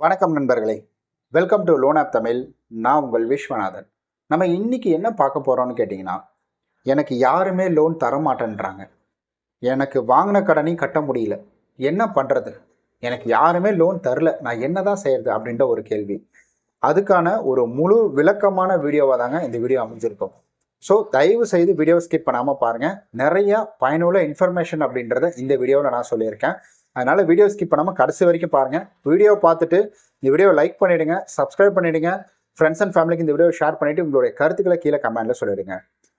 வணக்கம் நண்பர்களே. Welcome to loan app Tamil நான் உங்கள் விஸ்வநாதன். நம்ம இன்னைக்கு என்ன பார்க்க போகிறோம்னு கேட்டிங்கன்னா எனக்கு யாருமே லோன் தர மாட்டேன்றாங்க எனக்கு வாங்கின கடனையும் கட்ட முடியல. என்ன பண்ணுறது எனக்கு யாருமே லோன் தரல. நான் என்ன தான் செய்கிறது அப்படின்ற ஒரு கேள்வி. அதுக்கான ஒரு முழு விளக்கமான வீடியோவாக தாங்க இந்த வீடியோ அமைஞ்சிருக்கும். ஸோ தயவு செய்து வீடியோ ஸ்கிப் பண்ணாமல் பாருங்கள் நிறைய பயனுள்ள இன்ஃபர்மேஷன் அப்படின்றத இந்த வீடியோவில் நான் சொல்லியிருக்கேன். அதனால் வீடியோ ஸ்கிப் பண்ணாமல் கடைசி வரைக்கும் பாருங்கள் வீடியோ பார்த்துட்டு இந்த வீடியோ லைக் பண்ணிவிடுங்க சப்ஸ்கிரைப் பண்ணிவிடுங்க ஃப்ரெண்ட்ஸ் அண்ட் ஃபேமிலிக்கு இந்த வீடியோ ஷேர் பண்ணிவிட்டு உங்களுடைய கருத்துக்களை கீழே கமெண்ட்டில் சொல்லிடுங்க.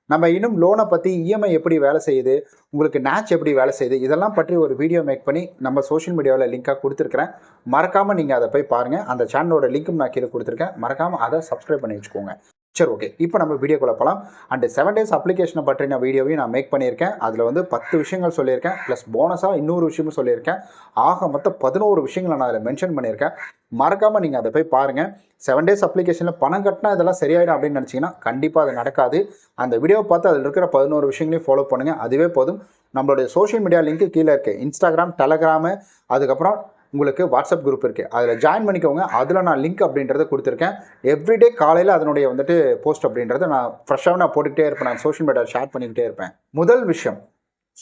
நம்ம இன்னும் லோனை பற்றி இஎம்ஐ எப்படி வேலை செய்யுது உங்களுக்கு நேச் எப்படி வேலை செய்யுது இதெல்லாம் பற்றி ஒரு வீடியோ மேக் பண்ணி நம்ம சோஷியல் மீடியாவில் லிங்காக கொடுத்துருக்கிறேன். மறக்காமல் நீங்கள் அதை போய் பாருங்கள் அந்த சேனலோட லிங்க்கும் நான் கீழே கொடுத்துருக்கேன். மறக்காமல் அதை சப்ஸ்கிரைப் பண்ணி வச்சுக்கோங்க. சரி ஓகே இப்போ நம்ம வீடியோக்குள்ளே போகலாம் அண்ட் செவன் டேஸ் அப்ளிகேஷனை பற்றின வீடியோவையும் நான் மேக் பண்ணியிருக்கேன். அதில் வந்து பத்து விஷயங்கள் சொல்லியிருக்கேன். ப்ளஸ் போனஸாக இன்னொரு விஷயமும் சொல்லியிருக்கேன். ஆக மொத்தம் பதினோரு விஷயங்களை நான் அதில் மென்ஷன் பண்ணியிருக்கேன். மறக்காமல் நீங்கள் அதை போய் பாருங்கள் செவன் டேஸ் அப்ளிகேஷனில் பணம் கட்டினா இதெல்லாம் சரியாயிடும் அப்படின்னு நினச்சிங்கன்னா கண்டிப்பாக அது நடக்காது. அந்த வீடியோவை பார்த்து அதில் இருக்கிற பதினோரு விஷயங்களையும் ஃபாலோ பண்ணுங்கள் அதுவே போதும். நம்மளுடைய சோஷியல் மீடியா லிங்க்கு கீழே இருக்குது இன்ஸ்டாகிராம் டெலகிராமு அதுக்கப்புறம் உங்களுக்கு வாட்ஸ்அப் குரூப் இருக்குது அதில் ஜாயின் பண்ணிக்கோங்க. அதில் நான் லிங்க் அப்படின்றத கொடுத்துருக்கேன். எவ்ரிடே காலையில் அதனுடைய வந்துட்டு போஸ்ட் அப்படின்றத நான் ஃப்ரெஷ்ஷாக நான் போட்டுக்கிட்டே இருப்பேன். நான் சோஷியல் மீடியா ஷேர் பண்ணிக்கிட்டே இருப்பேன். முதல் விஷயம்.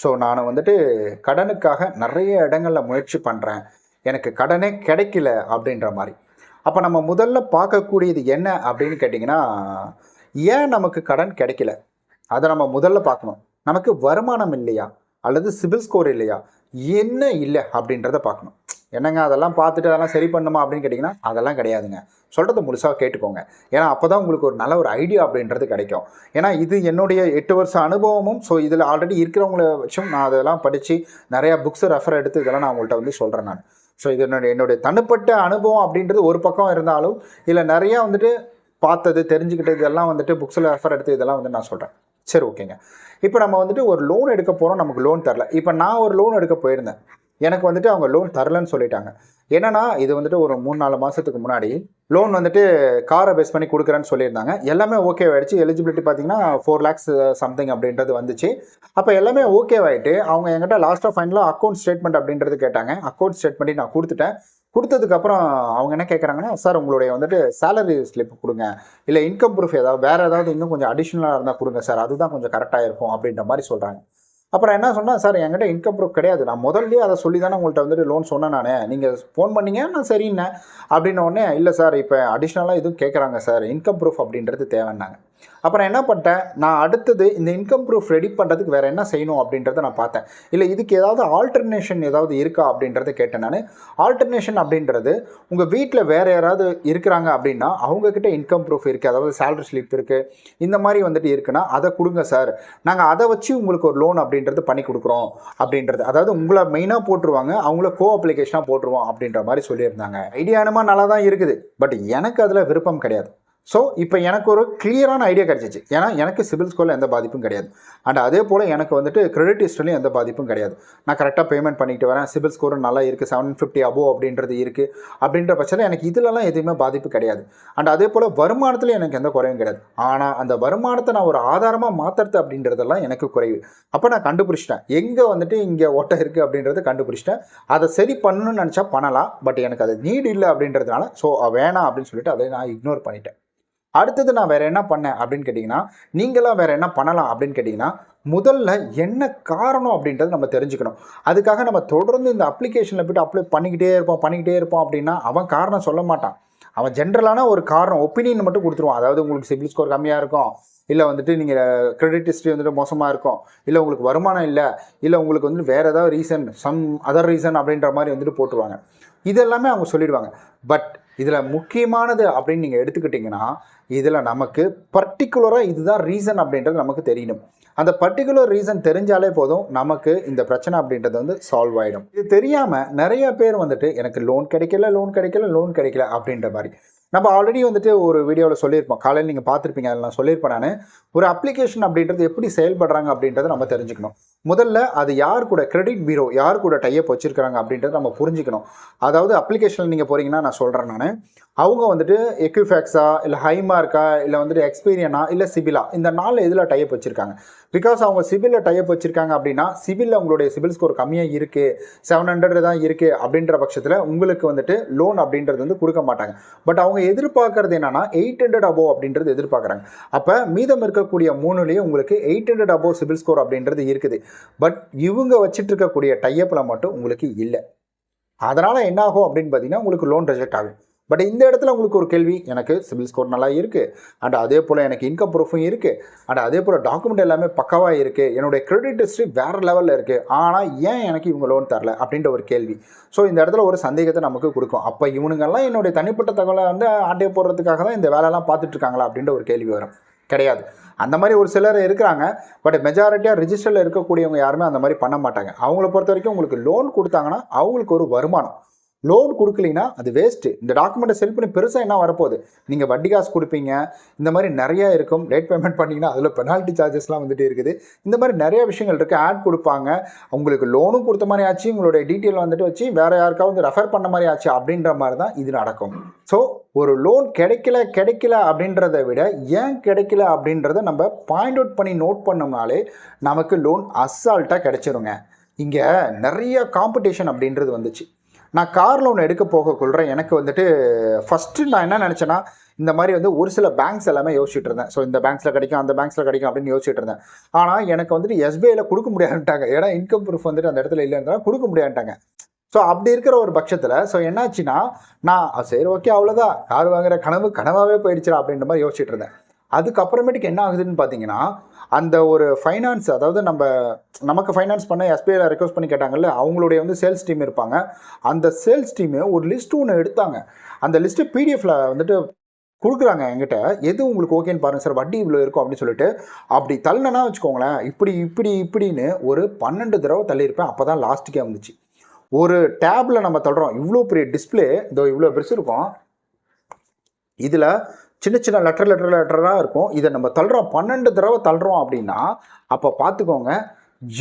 ஸோ நான் வந்துட்டு கடனுக்காக நிறைய இடங்களில் முயற்சி பண்ணுறேன் எனக்கு கடனே கிடைக்கல அப்படின்ற மாதிரி. அப்போ நம்ம முதல்ல பார்க்கக்கூடியது என்ன அப்படின்னு கேட்டிங்கன்னா ஏன் நமக்கு கடன் கிடைக்கல? அதை நம்ம முதல்ல பார்க்கணும். நமக்கு வருமானம் இல்லையா? அல்லது சிபில் ஸ்கோர் இல்லையா? என்ன இல்லை அப்படின்றத பார்க்கணும். என்னங்க அதெல்லாம் பார்த்துட்டு அதெல்லாம் சரி பண்ணுமா அப்படின்னு கேட்டிங்கன்னா அதெல்லாம் கிடையாதுங்க. சொல்கிறத முழுசாக கேட்டுக்கோங்க. ஏன்னா அப்போ தான் உங்களுக்கு ஒரு நல்ல ஒரு ஐடியா அப்படின்றது கிடைக்கும். ஏன்னா இது என்னுடைய எட்டு வருஷம் அனுபவமும் ஸோ இதில் ஆல்ரெடி இருக்கிறவங்கள வச்சும் நான் அதெல்லாம் படித்து நிறையா புக்ஸு ரெஃபர் எடுத்து இதெல்லாம் நான் உங்கள்கிட்ட வந்து சொல்கிறேன் நான். ஸோ இது என்னுடைய என்னுடைய தனிப்பட்ட அனுபவம் அப்படின்றது ஒரு பக்கம் இருந்தாலும் இதில் நிறையா வந்துட்டு பார்த்தது தெரிஞ்சுக்கிட்டது இதெல்லாம் வந்துட்டு புக்ஸில் ரெஃபர் எடுத்து இதெல்லாம் வந்து நான் சொல்கிறேன் சரி ஓகேங்க. இப்போ நம்ம வந்துட்டு ஒரு லோன் எடுக்க போகிறோம் நமக்கு லோன் தரல. இப்போ நான் ஒரு லோன் எடுக்க போயிருந்தேன். எனக்கு வந்துட்டு அவங்க லோன் தரலன்னு சொல்லிட்டாங்க. என்னன்னா இது வந்துட்டு ஒரு மூணு நாலு மாதத்துக்கு முன்னாடி லோன் வந்துட்டு காரை பேஸ் பண்ணி கொடுக்குறேன்னு சொல்லியிருந்தாங்க. எல்லாமே ஓகே ஆகிடுச்சு எலிஜிபிலிட்டி பார்த்தீங்கன்னா ஃபோர் லேக்ஸ் சம்திங் அப்படின்றது வந்துச்சு. அப்போ எல்லாமே ஓகே ஆகிட்டு அவங்க என்கிட்ட லாஸ்ட்டாக ஃபைனலாக அக்கௌண்ட் ஸ்டேட்மெண்ட் அப்படின்றது கேட்டாங்க. அக்கௌண்ட் ஸ்டேட்மெண்ட்டு நான் கொடுத்துட்டேன். கொடுத்ததுக்கப்புறம் அவங்க என்ன கேட்குறாங்கன்னா சார் உங்களுடைய வந்துட்டு சேலரி ஸ்லிப் கொடுங்க. இல்லை இன்கம் ப்ரூஃப் ஏதாவது வேறு ஏதாவது இன்னும் கொஞ்சம் அடிஷ்னலாக இருந்தால் கொடுங்க சார். அதுதான் கொஞ்சம் கரெக்டாக இருக்கும். அப்படின்ற மாதிரி சொல்கிறாங்க அப்புறம் என்ன சொன்னால் சார் என்கிட்ட இன்கம் ப்ரூஃப் கிடையாது. நான் முதல்லயே அதை சொல்லி தானே உங்கள்கிட்ட வந்துட்டு லோன் சொன்னேன் நான். நீங்கள் ஃபோன் பண்ணீங்க நான் சரின்னேன். அப்படின்ன உடனே இல்லை சார் இப்போ அடிஷ்னலாக எதுவும் கேட்குறாங்க சார். இன்கம் ப்ரூஃப் அப்படின்றது தேவைன்னாங்க. அப்புறம் என்ன பண்ணிட்டேன்? நான் அடுத்தது இந்த இன்கம் ப்ரூஃப் ரெடி பண்ணுறதுக்கு வேறு என்ன செய்யணும் அப்படின்றத நான் பார்த்தேன். இல்லை இதுக்கு ஏதாவது ஆல்டர்னேஷன் ஏதாவது இருக்கா அப்படின்றத கேட்டேன் நான். ஆல்டர்னேஷன் அப்படின்றது உங்கள் வீட்டில் வேறு யாராவது இருக்கிறாங்க அப்படின்னா அவங்கக்கிட்ட இன்கம் ப்ரூஃப் இருக்குது அதாவது சேலரி ஸ்லிப் இருக்குது இந்த மாதிரி வந்துட்டு இருக்குன்னா அதை கொடுங்க சார் நாங்கள் அதை வச்சு உங்களுக்கு ஒரு லோன் அப்படின்றது பண்ணி கொடுக்குறோம் அப்படின்றது. அதாவது உங்களை மெயினாக போட்டுருவாங்க அவங்கள கோ அப்ளிகேஷனாக போட்டுருவோம் அப்படின்ற மாதிரி சொல்லியிருந்தாங்க. ஐடியானுமா நல்லா தான் இருக்குது. பட் எனக்கு அதில் விருப்பம் கிடையாது. ஸோ இப்போ எனக்கு ஒரு கிளியரான ஐடியா கிடச்சிச்சு. ஏன்னா எனக்கு சிபில் ஸ்கோரில் எந்த பாதிப்பும் கிடையாது. அண்ட் அதே போல் எனக்கு வந்துட்டு கிரெடிட் ஹிஸ்ட்ரிலையும் எந்த பாதிப்பும் கிடையாது. நான் கரெக்டாக பேமெண்ட் பண்ணிட்டு வரேன். சிபில் ஸ்கோர் நல்லா இருக்குது செவன் ஃபிஃப்டி அபோவ் அப்படின்றது இருக்குது அப்படின்ற பட்சத்தில் எனக்கு இதிலலாம் எதுவுமே பாதிப்பு கிடையாது. அண்ட் அதே போல் வருமானத்துலையும் எனக்கு எந்த குறையும் கிடையாது. ஆனால் அந்த வருமானத்தை நான் ஒரு ஆதாரமாக மாற்றுறது அப்படின்றதெல்லாம் எனக்கு குறைவு. அப்போ நான் கண்டுபிடிச்சிட்டேன். எங்கே வந்துட்டு இங்கே ஓட்டை இருக்குது அப்படின்றத கண்டுபிடிச்சிட்டேன். அதை சரி பண்ணணும்னு நினச்சா பண்ணலாம். பட் எனக்கு அது நீடு இல்லை அப்படின்றதுனால ஸோ வேணாம் அப்படின்னு சொல்லிட்டு அதை நான் இக்னோர் பண்ணிட்டேன். அடுத்தது நான் வேறு என்ன பண்ணேன் அப்படின்னு கேட்டிங்கன்னா நீங்களாம் வேறு என்ன பண்ணலாம் அப்படின்னு கேட்டிங்கன்னா முதல்ல என்ன காரணம் அப்படின்றத நம்ம தெரிஞ்சுக்கணும். அதுக்காக நம்ம தொடர்ந்து இந்த அப்ளிகேஷனில் போய்ட்டு அப்ளை பண்ணிக்கிட்டே இருப்போம் பண்ணிக்கிட்டே இருப்போம் அப்படின்னா அவன் காரணம் சொல்ல மாட்டான். அவன் ஜென்ரலான ஒரு காரணம் ஒப்பீனியன் மட்டும் கொடுத்துருவான். அதாவது உங்களுக்கு சிபில் ஸ்கோர் கம்மியாக இருக்கும் இல்லை வந்துட்டு நீங்கள் கிரெடிட் ஹிஸ்ட்ரி வந்துட்டு மோசமாக இருக்கும் இல்லை உங்களுக்கு வருமானம் இல்லை இல்லை உங்களுக்கு வந்துட்டு வேறு ஏதாவது ரீசன் சம் அதர் ரீசன் அப்படின்ற மாதிரி வந்துட்டு போட்டுருவாங்க. இதெல்லாமே அவங்க சொல்லிடுவாங்க. பட் இதில் முக்கியமானது அப்படின்னு நீங்கள் எடுத்துக்கிட்டிங்கன்னா இதில் நமக்கு பர்டிகுலராக இதுதான் ரீசன் அப்படின்றது நமக்கு தெரியணும். அந்த பர்டிகுலர் ரீசன் தெரிஞ்சாலே போதும் நமக்கு இந்த பிரச்சனை அப்படின்றது வந்து சால்வ் ஆகிடும் இது தெரியாமல் நிறைய பேர் வந்துட்டு எனக்கு லோன் கிடைக்கல லோன் கிடைக்கல லோன் கிடைக்கல அப்படின்ற மாதிரி. நம்ம ஆல்ரெடி வந்துட்டு ஒரு வீடியோவில் சொல்லியிருப்போம். காலையில் நீங்கள் பார்த்துருப்பீங்க அதில் நான் சொல்லியிருப்பேன் நான். ஒரு அப்ளிகேஷன் அப்படின்றது எப்படி செயல்படுறாங்க அப்படின்றத நம்ம தெரிஞ்சுக்கணும். முதல்ல அது யார் கூட கிரெடிட் பீரோ யார் கூட டைப் வச்சுருக்காங்க அப்படின்றத நம்ம புரிஞ்சுக்கணும். அதாவது அப்ளிகேஷனில் நீங்கள் போகிறீங்கன்னா நான் சொல்கிறேன் நான். அவங்க வந்துட்டு எக்யூஃபேக்ஸா இல்லை ஹைமார்க்கா இல்லை வந்துட்டு எக்ஸ்பீரியனா இல்லை சிபிலா இந்த நாலு இதில் டைப் வச்சுருக்காங்க? பிகாஸ் அவங்க சிவிலில் டைப் வச்சுருக்காங்க அப்படின்னா சிவிலில் உங்களுடைய சிவில் ஸ்கோர் கம்மியாக இருக்குது செவன் ஹண்ட்ரட் தான் இருக்குது அப்படின்ற பட்சத்தில் உங்களுக்கு வந்துட்டு லோன் அப்படின்றது வந்து கொடுக்க மாட்டாங்க. பட் அவங்க எதிர்பார்க்கறது என்னன்னா எயிட் ஹண்ட்ரட் அபோவ் அப்படின்றது எதிர்பார்க்குறாங்க. அப்போ மீதம் இருக்கக்கூடிய மூணுலேயும் உங்களுக்கு eight hundred above CIBIL score அப்படின்றது இருக்குது. பட் இவங்க வச்சுட்டு இருக்கக்கூடிய டைப்பில் மட்டும் உங்களுக்கு இல்லை. அதனால் என்ன ஆகும் அப்படின்னு பார்த்தீங்கன்னா உங்களுக்கு லோன் ரிஜெக்ட் ஆகும். பட் இந்த இடத்துல உங்களுக்கு ஒரு கேள்வி. எனக்கு சிவில் ஸ்கோர் நல்லா இருக்குது அண்ட் அதே போல் எனக்கு இன்கம் ப்ரூஃபும் இருக்குது அண்ட் அதே போல் டாக்குமெண்ட் எல்லாமே பக்காவாக இருக்குது என்னுடைய கிரெடிட் ஹிஸ்ட்ரி வேறு லெவலில் இருக்குது ஆனால் ஏன் எனக்கு இவங்க லோன் தரல? அப்படின்ற ஒரு கேள்வி. ஸோ இந்த இடத்துல ஒரு சந்தேகத்தை நமக்கு கொடுக்கும். அப்போ இவனுங்கெல்லாம் என்னுடைய தனிப்பட்ட தகவலை வந்து ஆட்டே போடுறதுக்காக தான் இந்த வேலையெல்லாம் பார்த்துட்ருக்காங்களா அப்படின்ற ஒரு கேள்வி வரும். கிடையாது. அந்த மாதிரி ஒரு சிலர் இருக்கிறாங்க. பட் மெஜாரிட்டியாக ரிஜிஸ்டரில் இருக்கக்கூடியவங்க யாருமே அந்த மாதிரி பண்ண மாட்டாங்க. அவங்கள பொறுத்த வரைக்கும் உங்களுக்கு லோன் கொடுத்தாங்கன்னா அவங்களுக்கு ஒரு வருமானம். லோன் கொடுக்கலினா அது வேஸ்ட்டு இந்த டாக்குமெண்ட்டை செல் பண்ணி பெருசாக என்ன வரப்போகுது? நீங்கள் வட்டி காசு கொடுப்பீங்க. இந்த மாதிரி நிறையா இருக்கும். லேட் பேமெண்ட் பண்ணிங்கன்னா அதில் பெனால்ட்டி சார்ஜஸ்லாம் வந்துட்டு இருக்குது. இந்த மாதிரி நிறைய விஷயங்கள் இருக்குது ஆட் கொடுப்பாங்க. உங்களுக்கு லோனும் கொடுத்த மாதிரி ஆச்சு. உங்களுடைய டீட்டெயில் வந்துட்டு வச்சு வேறு யாருக்காவது வந்து ரெஃபர் பண்ண மாதிரி ஆச்சு அப்படின்ற மாதிரி தான் இது நடக்கும். ஸோ ஒரு லோன் கிடைக்கல கிடைக்கல அப்படின்றத விட ஏன் கிடைக்கல அப்படின்றத நம்ம பாயிண்ட் அவுட் பண்ணி நோட் பண்ணோம்னாலே நமக்கு லோன் அசால்ட்டாக கிடைச்சிருங்க. இங்கே நிறைய காம்படிஷன் அப்படின்றது வந்துச்சு. நான் கார் லோன் எடுக்க போகக்குள்ள எனக்கு வந்துட்டு ஃபஸ்ட்டு நான் என்ன நினச்சேன்னா இந்த மாதிரி வந்து ஒரு சில பேங்க்ஸ் எல்லாமே யோசிச்சுட்டு இருந்தேன். ஸோ இந்த பேங்க்ஸில் கிடைக்கும் அந்த பேங்க்ஸில் கிடைக்கும் அப்படின்னு யோசிச்சுட்டு இருந்தேன். ஆனால் எனக்கு வந்துட்டு எஸ்பிஐயில் கொடுக்க முடியாதுட்டாங்க ஏன்னா இன்கம் ப்ரூஃப் வந்துட்டு அந்த இடத்துல இல்லைன்றதால கொடுக்க முடியாதுட்டாங்க ஸோ அப்படி இருக்கிற ஒரு பட்சத்தில் ஸோ என்னாச்சுன்னா நான் சரி ஓகே அவ்வளோதான் கார் வாங்குற கனவு கனவாகவே போயிடுச்சுடா அப்படின்ற மாதிரி யோசிச்சுட்டு இருந்தேன். அதுக்கப்புறமேட்டுக்கு என்ன ஆகுதுன்னு பார்த்தீங்கன்னா அந்த ஒரு ஃபைனான்ஸ் அதாவது நம்ம நமக்கு ஃபைனான்ஸ் பண்ண எஸ்பிஐயில் ரெக்வஸ்ட் பண்ணி கேட்டாங்கல்ல அவங்களுடைய வந்து சேல்ஸ் டீம் இருப்பாங்க. அந்த சேல்ஸ் டீமு ஒரு லிஸ்ட் ஒன்று எடுத்தாங்க. அந்த லிஸ்ட்டு பிடிஎஃப்ல வந்துட்டு கொடுக்குறாங்க என்கிட்ட எது உங்களுக்கு ஓகேன்னு பாருங்கள் சார் வட்டி இவ்வளோ இருக்கும் அப்படின்னு சொல்லிட்டு அப்படி தள்ளினா வச்சுக்கோங்களேன் இப்படி இப்படி இப்படின்னு ஒரு பன்னெண்டு தடவை தள்ளியிருப்பேன். அப்போ தான் லாஸ்ட்டுக்கே வந்துச்சு. ஒரு டேப்பில் நம்ம தள்ளுறோம். இவ்வளோ பெரிய டிஸ்பிளே இதோ இவ்வளோ பெருசு இருக்கும். இதில் சின்ன சின்ன லெட்டர் லெட்டர் லெட்டராக இருக்கும். இதை நம்ம தள்ளுறோம். பன்னெண்டு தடவை தள்ளுறோம் அப்படின்னா அப்போ பார்த்துக்கோங்க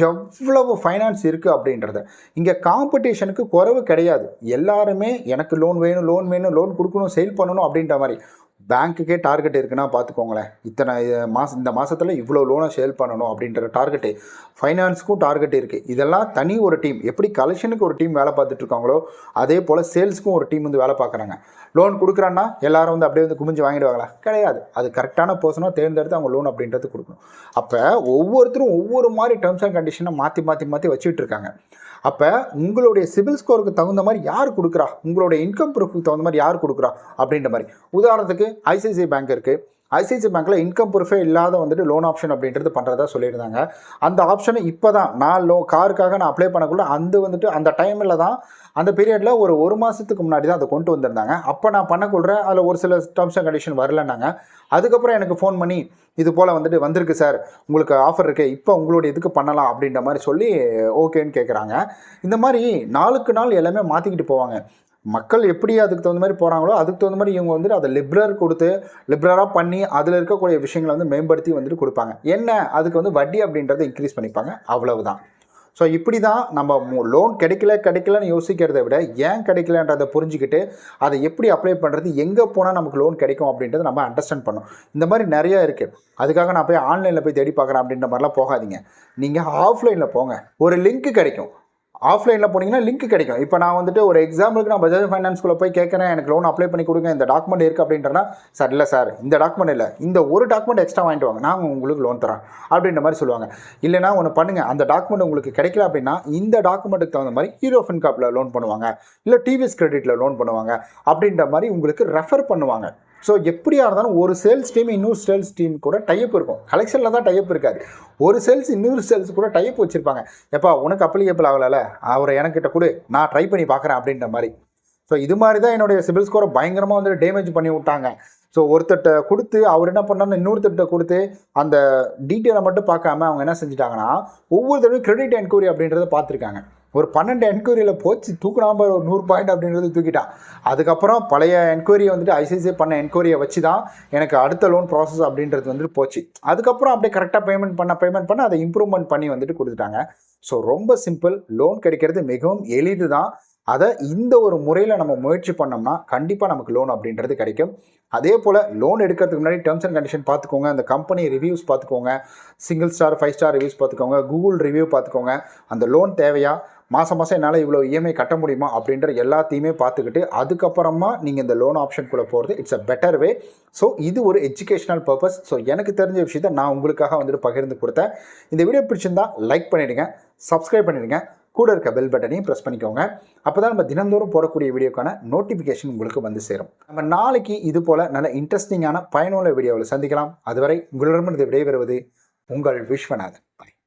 எவ்வளவு ஃபைனான்ஸ் இருக்குது அப்படின்றத. இங்கே காம்படிஷனுக்கு குறைவு கிடையாது. எல்லாருமே எனக்கு லோன் வேணும் லோன் வேணும் லோன் கொடுக்கணும் சேல் பண்ணணும் அப்படின்ற மாதிரி. பேங்க்குக்கே டார்கெட் இருக்குன்னா பார்த்துக்கோங்களேன். இத்தனை மாதம் இந்த மாதத்தில் இவ்வளோ லோனை சேல் பண்ணணும் அப்படின்ற டார்கெட்டு ஃபைனான்ஸுக்கும் டார்கெட் இருக்குது இதெல்லாம் தனி ஒரு டீம் எப்படி கலெக்ஷனுக்கு ஒரு டீம் வேலை பார்த்துட்ருக்காங்களோ அதே போல் சேல்ஸுக்கும் ஒரு டீம் வந்து வேலை பார்க்குறாங்க. லோன் கொடுக்குறான்னா எல்லாரும் வந்து அப்படியே வந்து குமிஞ்சு வாங்கிடுவாங்களா? கிடையாது. அது கரெக்டான பர்சனாக தேர்ந்தெடுத்து அவங்க லோன் அப்படின்றது கொடுக்கணும். அப்போ ஒவ்வொருத்தரும் ஒவ்வொரு மாதிரி டேர்ம்ஸ் அண்ட் கண்டிஷனை மாற்றி மாற்றி மாற்றி வச்சுட்டு இருக்காங்க. அப்போ உங்களுடைய சிபில் ஸ்கோருக்கு தகுந்த மாதிரி யார் கொடுக்குறா? உங்களுடைய இன்கம் ப்ரூஃபுக்கு தகுந்த மாதிரி யார் கொடுக்குறா? அப்படின்ற மாதிரி. உதாரணத்துக்கு ஐசிஐசிஐ பேங்க் இருக்குது ஐசிஐசிஐ பேங்க்கில் இன்கம் ப்ரூஃபே இல்லாத வந்துட்டு லோன் ஆப்ஷன் அப்படின்றது பண்ணுறதா சொல்லியிருந்தாங்க. அந்த ஆப்ஷனை இப்போ தான் நான் லோ காருக்காக நான் அப்ளை பண்ணக்குள்ள அந்த வந்துட்டு அந்த டைமில் தான் அந்த பீரியடில் ஒரு ஒரு மாதத்துக்கு முன்னாடி தான் அதை கொண்டு வந்திருந்தாங்க. அப்போ நான் பண்ணக்குள்ள அதில் ஒரு சில டேர்ம்ஸ் அண்ட் கண்டிஷன் வரலன்னாங்க. அதுக்கப்புறம் எனக்கு ஃபோன் பண்ணி இது போல் வந்துட்டு வந்திருக்கு சார். உங்களுக்கு ஆஃபர் இருக்குது இப்போ உங்களுடைய இதுக்கு பண்ணலாம். அப்படின்ற மாதிரி சொல்லி ஓகேன்னு கேட்குறாங்க இந்த மாதிரி நாளுக்கு நாள் எல்லாமே மாற்றிக்கிட்டு போவாங்க. மக்கள் எப்படி அதுக்கு தகுந்த மாதிரி போகிறாங்களோ அதுக்கு தகுந்த மாதிரி இவங்க வந்துட்டு அதை லிப்ரர் கொடுத்து லிப்ரராக பண்ணி அதில் இருக்கக்கூடிய விஷயங்களை வந்து மேம்படுத்தி வந்துட்டு கொடுப்பாங்க. என்ன? அதுக்கு வந்து வட்டி அப்படின்றத இன்க்ரீஸ் பண்ணிப்பாங்க. அவ்வளவுதான். ஸோ இப்படி தான் நம்ம லோன் கிடைக்கல கிடைக்கலன்னு யோசிக்கிறத விட ஏன் கிடைக்கலன்றதை புரிஞ்சுக்கிட்டு அதை எப்படி அப்ளை பண்ணுறது எங்கே போனால் நமக்கு லோன் கிடைக்கும் அப்படின்றத நம்ம அண்டர்ஸ்டாண்ட் பண்ணோம் இந்த மாதிரி நிறைய இருக்குது அதுக்காக நான் போய் ஆன்லைனில் போய் தேடி பார்க்குறேன் அப்படின்ற மாதிரிலாம் போகாதீங்க. நீங்கள் ஆஃப்லைனில் போங்க. ஒரு லிங்க் கிடைக்கும். ஆஃப்லைனில் போனீங்கன்னா லிங்க் கிடைக்கும். இப்போ நான் வந்துட்டு ஒரு எக்ஸாம்பிளுக்கு நான் பஜாஜ் ஃபைனான்ஸ்குள்ளே போய் கேட்குறேன் எனக்கு லோன் அப்ளை பண்ணி கொடுங்க இந்த டாக்குமெண்ட் இருக்குது அப்படின்றனா சார் இல்லை சார் இந்த டாக்குமெண்ட் இல்லை. இந்த ஒரு டாக்குமெண்ட் எக்ஸ்ட்ரா வாங்கிட்டு வாங்க. நாங்கள் உங்களுக்கு லோன் தரோம் அப்படின்ற மாதிரி சொல்லுவாங்க. இல்லைனா ஒன்று பண்ணுங்கள் அந்த டாக்குமெண்ட் உங்களுக்கு கிடைக்கல அப்படின்னா இந்த டாக்குமெண்ட்டுக்கு தகுந்த மாதிரி ஹீரோ ஃபின்காப்பில் லோன் பண்ணுவாங்க. இல்லை டிவிஎஸ் கிரெடிட்டில் லோன் பண்ணுவாங்க. அப்படின்ற மாதிரி உங்களுக்கு ரெஃபர் பண்ணுவாங்க. ஸோ எப்படியா இருந்தாலும் ஒரு சேல்ஸ் டீம் இன்னொரு சேல்ஸ் டீம் கூட டைப் இருக்கும். கலெக்ஷனில் தான் டைப் இருக்காது. ஒரு சேல்ஸ் இன்னொரு சேல்ஸ் கூட டைப் வச்சுருப்பாங்க. எப்பா உனக்கு அப்ளிகேபிள் ஆகலை அவரை எனக்கிட்ட கொடு. நான் ட்ரை பண்ணி பார்க்குறேன் அப்படின்ற மாதிரி. ஸோ இது மாதிரி தான் என்னுடைய சிபில் ஸ்கோரை பயங்கரமாக வந்து டேமேஜ் பண்ணி விட்டாங்க. ஸோ ஒருத்தட்ட கொடுத்து அவர் என்ன பண்ணாருன்னு இன்னொருத்தட்ட கொடுத்து அந்த டீட்டெயிலை மட்டும் பார்க்காம அவங்க என்ன செஞ்சிட்டாங்கன்னா ஒவ்வொரு தடவையும் கிரெடிட் என்கொயரி அப்படின்றத பார்த்துருக்காங்க. ஒரு பன்னெண்டு என்கொயரியில் போச்சு தூக்கினாம ஒரு நூறு பாயிண்ட் அப்படின்றது தூக்கிட்டான் அதுக்கப்புறம் பழைய என்கொயரியை வந்துட்டு ஐசிஐசிஐ பண்ண என்கொயரியை வச்சு தான் எனக்கு அடுத்த லோன் ப்ராசஸ் அப்படின்றது வந்துட்டு போச்சு. அதுக்கப்புறம் அப்படியே கரெக்டாக பேமெண்ட் பண்ண பேமெண்ட் பண்ண அதை இம்ப்ரூவ்மெண்ட் பண்ணி வந்துட்டு கொடுத்துட்டாங்க. ஸோ ரொம்ப சிம்பிள் லோன் கிடைக்கிறது மிகவும் எளிது தான் அதை இந்த ஒரு முறையில் நம்ம முயற்சி பண்ணோம்னா கண்டிப்பாக நமக்கு லோன் அப்படின்றது கிடைக்கும். அதே போல் லோன் எடுக்கிறதுக்கு முன்னாடி டேர்ம்ஸ் அண்ட் கண்டிஷன் பார்த்துக்கோங்க. அந்த கம்பெனி ரிவ்யூஸ் பார்த்துக்கோங்க. Single star five star reviews பார்த்துக்கோங்க. கூகுள் ரிவ்யூ பார்த்துக்கோங்க. அந்த லோன் தேவையா? மாதம் மாதம் என்னால் இவ்வளோ இஎம்ஐ கட்ட முடியுமா அப்படின்ற எல்லாத்தையுமே பார்த்துக்கிட்டு அதுக்கப்புறமா நீங்கள் இந்த லோன் ஆப்ஷனுக்குள்ளே போகிறது it's a better way so இது ஒரு எஜுகேஷனல் பர்பஸ் ஸோ எனக்கு தெரிஞ்ச விஷயத்தை நான் உங்களுக்காக வந்துட்டு பகிர்ந்து கொடுத்தேன். இந்த வீடியோ பிடிச்சிருந்தா லைக் பண்ணிவிடுங்க சப்ஸ்கிரைப் பண்ணிவிடுங்க கூட இருக்க பெல் பட்டனையும் ப்ரெஸ் பண்ணிக்கோங்க. அப்போ தான் நம்ம தினந்தோறும் போடக்கூடிய வீடியோக்கான நோட்டிஃபிகேஷன் உங்களுக்கு வந்து சேரும். நம்ம நாளைக்கு இது போல் நல்ல இன்ட்ரெஸ்டிங்கான பயனுள்ள வீடியோவில் சந்திக்கலாம். அதுவரை உங்களிடமிருந்து விடைபெறுவது உங்கள் விஸ்வநாதன். பாய்